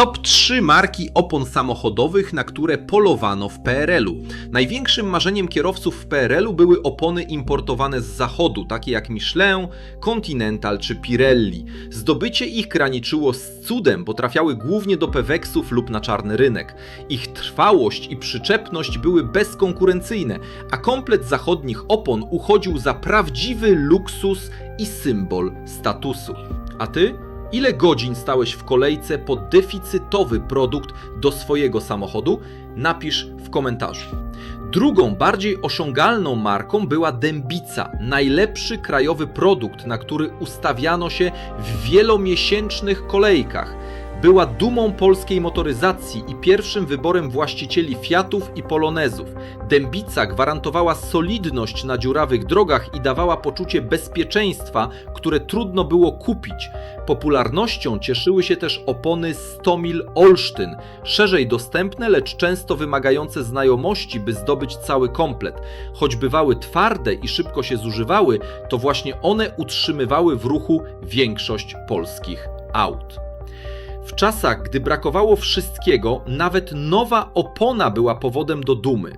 Top 3 marki opon samochodowych, na które polowano w PRL-u. Największym marzeniem kierowców w PRL-u były opony importowane z zachodu, takie jak Michelin, Continental czy Pirelli. Zdobycie ich graniczyło z cudem, bo trafiały głównie do Peweksów lub na czarny rynek. Ich trwałość i przyczepność były bezkonkurencyjne, a komplet zachodnich opon uchodził za prawdziwy luksus i symbol statusu. A ty? Ile godzin stałeś w kolejce po deficytowy produkt do swojego samochodu? Napisz w komentarzu. Drugą, bardziej osiągalną marką była Dębica, najlepszy krajowy produkt, na który ustawiano się w wielomiesięcznych kolejkach. Była dumą polskiej motoryzacji i pierwszym wyborem właścicieli Fiatów i Polonezów. Dębica gwarantowała solidność na dziurawych drogach i dawała poczucie bezpieczeństwa, które trudno było kupić. Popularnością cieszyły się też opony Stomil Olsztyn, szerzej dostępne, lecz często wymagające znajomości, by zdobyć cały komplet. Choć bywały twarde i szybko się zużywały, to właśnie one utrzymywały w ruchu większość polskich aut. W czasach, gdy brakowało wszystkiego, nawet nowa opona była powodem do dumy.